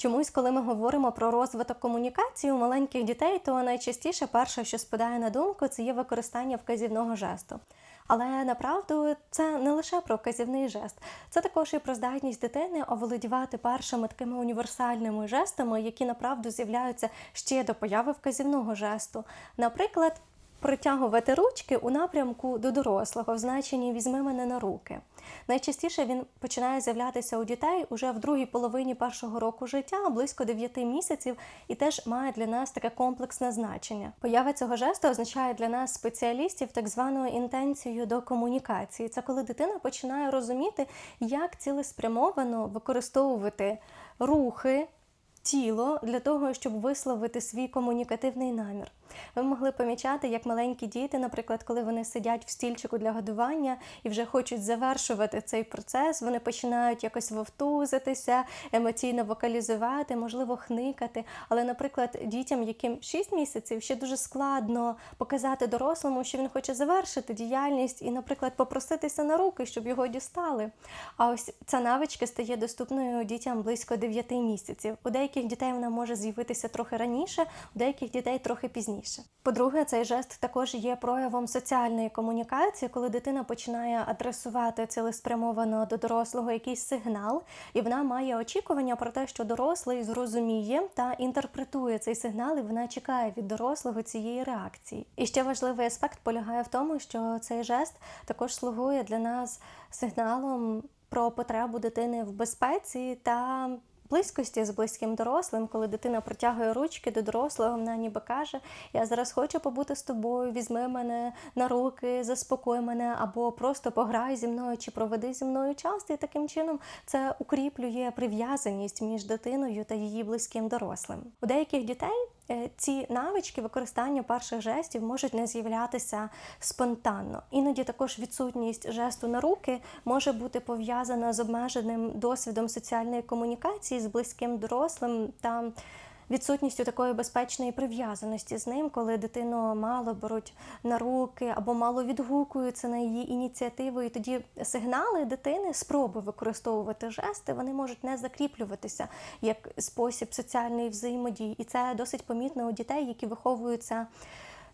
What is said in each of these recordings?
Чомусь, коли ми говоримо про розвиток комунікації у маленьких дітей, то найчастіше перше, що спадає на думку, це є використання вказівного жесту. Але направду це не лише про вказівний жест, це також і про здатність дитини оволодівати першими такими універсальними жестами, які направду з'являються ще до появи вказівного жесту. Наприклад, Протягувати ручки у напрямку до дорослого в значенні візьми мене на руки. Найчастіше він починає з'являтися у дітей уже в другій половині першого року життя, близько 9 місяців, і теж має для нас таке комплексне значення. Поява цього жесту означає для нас спеціалістів так званою інтенцією до комунікації. Це коли дитина починає розуміти, як цілеспрямовано використовувати рухи тіло для того, щоб висловити свій комунікативний намір. Ви могли помічати, як маленькі діти, наприклад, коли вони сидять в стільчику для годування і вже хочуть завершувати цей процес, вони починають якось вовтузитися, емоційно вокалізувати, можливо, хникати. Але, наприклад, дітям, яким 6 місяців, ще дуже складно показати дорослому, що він хоче завершити діяльність і, наприклад, попроситися на руки, щоб його дістали. А ось ця навичка стає доступною дітям близько 9 місяців. У деяких дітей вона може з'явитися трохи раніше, у деяких дітей трохи пізніше. По-друге, цей жест також є проявом соціальної комунікації, коли дитина починає адресувати цілеспрямовано до дорослого якийсь сигнал, і вона має очікування про те, що дорослий зрозуміє та інтерпретує цей сигнал, і вона чекає від дорослого цієї реакції. І ще важливий аспект полягає в тому, що цей жест також слугує для нас сигналом про потребу дитини в безпеці та близькості з близьким дорослим, коли дитина протягує ручки до дорослого, вона ніби каже: Я зараз хочу побути з тобою, візьми мене на руки, заспокой мене, або просто пограй зі мною чи проведи зі мною час. І таким чином це укріплює прив'язаність між дитиною та її близьким дорослим. У деяких дітей. Е, ці навички використання перших жестів можуть не з'являтися спонтанно. Іноді також відсутність жесту на руки може бути пов'язана з обмеженим досвідом соціальної комунікації з близьким дорослим та відсутністю такої безпечної прив'язаності з ним, коли дитину мало беруть на руки або мало відгукуються на її ініціативу. І тоді сигнали дитини, спроби використовувати жести, вони можуть не закріплюватися як спосіб соціальної взаємодії. І це досить помітно у дітей, які виховуються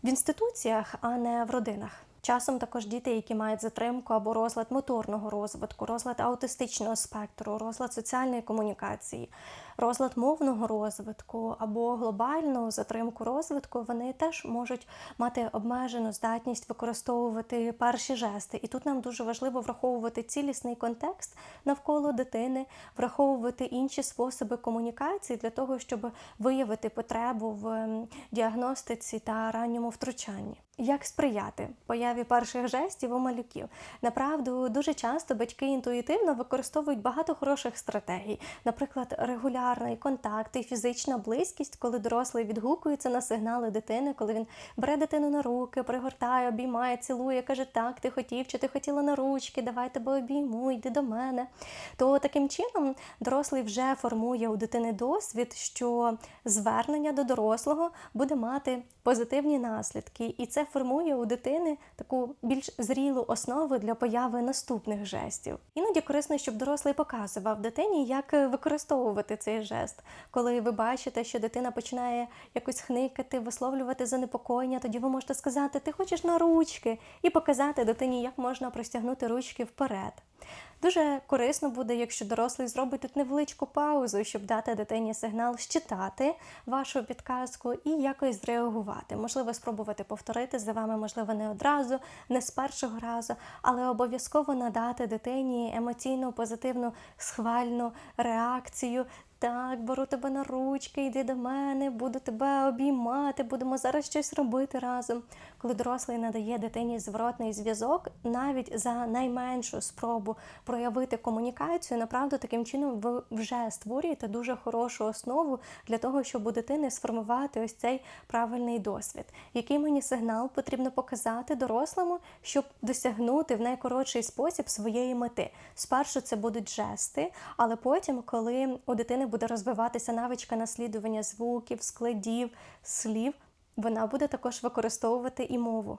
в інституціях, а не в родинах. Часом також діти, які мають затримку або розлад моторного розвитку, розлад аутистичного спектру, розлад соціальної комунікації, розлад мовного розвитку або глобальну затримку розвитку, вони теж можуть мати обмежену здатність використовувати перші жести. І тут нам дуже важливо враховувати цілісний контекст навколо дитини, враховувати інші способи комунікації для того, щоб виявити потребу в діагностиці та ранньому втручанні. Як сприяти появі перших жестів у малюків? Направду дуже часто батьки інтуїтивно використовують багато хороших стратегій, наприклад, регулярний контакт і фізична близькість, коли дорослий відгукується на сигнали дитини, коли він бере дитину на руки, пригортає, обіймає, цілує, каже: Так, ти хотів, чи ти хотіла на ручки, давай тебе обійму, йди до мене. То таким чином дорослий вже формує у дитини досвід, що звернення до дорослого буде мати позитивні наслідки, і це формує у дитини таку більш зрілу основу для появи наступних жестів. Іноді корисно, щоб дорослий показував дитині, як використовувати цей жест. Коли ви бачите, що дитина починає якось хникати, висловлювати занепокоєння, тоді ви можете сказати, ти хочеш на ручки, і показати дитині, як можна простягнути ручки вперед. Дуже корисно буде, якщо дорослий зробить тут невеличку паузу, щоб дати дитині сигнал щитати вашу підказку і якось зреагувати. Можливо, спробувати повторити за вами, можливо, не одразу, не з першого разу, але обов'язково надати дитині емоційну, позитивну, схвальну реакцію так, беру тебе на ручки, йди до мене, буду тебе обіймати, будемо зараз щось робити разом. Коли дорослий надає дитині зворотний зв'язок, навіть за найменшу спробу проявити комунікацію, направду таким чином ви вже створюєте дуже хорошу основу для того, щоб у дитини сформувати ось цей правильний досвід. Який мені сигнал потрібно показати дорослому, щоб досягнути в найкоротший спосіб своєї мети. Спершу це будуть жести, але потім, коли у дитини буде розвиватися навичка наслідування звуків, складів, слів, вона буде також використовувати і мову.